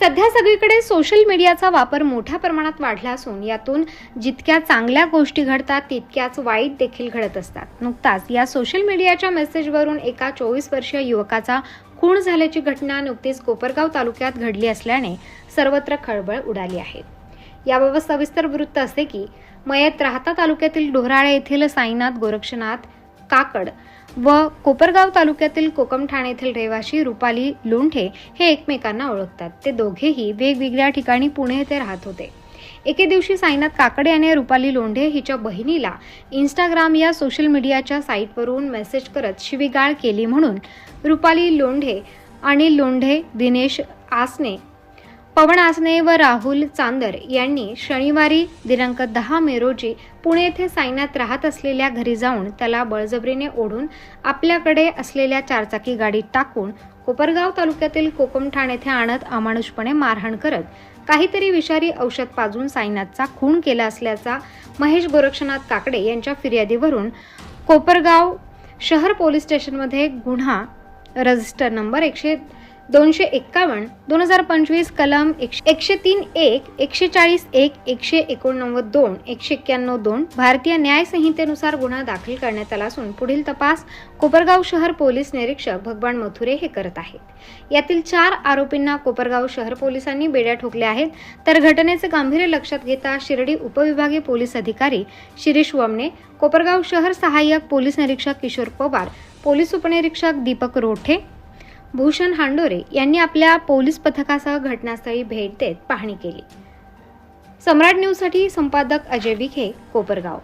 सध्या सगळीकडे सोशल मीडियाचा वापर मोठ्या प्रमाणात वाढला असून यातून जितक्या चांगल्या गोष्टी घडतात तितक्याच वाईट देखील घडत असतात. नुकताच या सोशल मीडियाच्या मेसेजवरून एका चोवीस वर्षीय युवकाचा खून झाल्याची घटना नुकतीच कोपरगाव तालुक्यात घडली असल्याने सर्वत्र खळबळ उडाली आहे. याबाबत सविस्तर वृत्त असे की मयत राहता तालुक्यातील डोहराळे येथील साईनाथ गोरक्षनाथ काकड व कोपरगाव तालुक्यातील कोकमठाण येथील रहिवासी रुपाली लोंढे हे एकमेकांना ओळखतात. ते दोघेही वेगवेगळ्या ठिकाणी पुणे येथे राहत होते. एके दिवशी साईनाथ काकडे याने रुपाली लोंढे हिच्या बहिणीला इंस्टाग्राम या सोशल मीडियाच्या साईटवरून मेसेज करत शिवीगाळ केली म्हणून रुपाली लोंढे आणि लोंढे दिनेश आसने पवन आसने व राहुल चांदर यांनी शनिवारी दिनांक दहा मे रोजी पुणे येथे साईनाथ राहत असलेल्या घरी जाऊन त्याला बळजबरीने ओढून आपल्याकडे असलेल्या चारचाकी गाडीत टाकून कोपरगाव तालुक्यातील कोकमठाण येथे आणत अमानुषपणे मारहाण करत काहीतरी विषारी औषध पाजून साईनाथचा खून केला असल्याचा महेश गोरक्षनाथ काकडे यांच्या फिर्यादीवरून कोपरगाव शहर पोलीस स्टेशनमध्ये गुन्हा रजिस्टर नंबर एकशे दोनशे एक्कावन्न दोन हजार पंचवीस कलम एकशे एकशे तीन एक एकशे चाळीस एक एकशे एकोणनव्वद दोन एकशे एक्क्याण्णव दोन भारतीय न्याय संहितेनुसार गुन्हा दाखल करण्यात आला असून पुढील तपास कोपरगाव शहर पोलीस निरीक्षक भगवान मथुरे हे करत आहेत. यातील चार आरोपींना कोपरगाव शहर पोलिसांनी बेड्या ठोकल्या आहेत. तर घटनेचे गांभीर्य लक्षात घेता शिर्डी उपविभागीय पोलीस अधिकारी शिरीष वमने कोपरगाव शहर सहाय्यक पोलीस निरीक्षक किशोर पवार पोलीस उपनिरीक्षक दीपक रोठे भूषण हांडोरे यांनी आपल्या पोलीस पथकासह घटनास्थळी भेट देत पाहणी केली. सम्राट न्यूजसाठी संपादक अजय विखे कोपरगाव.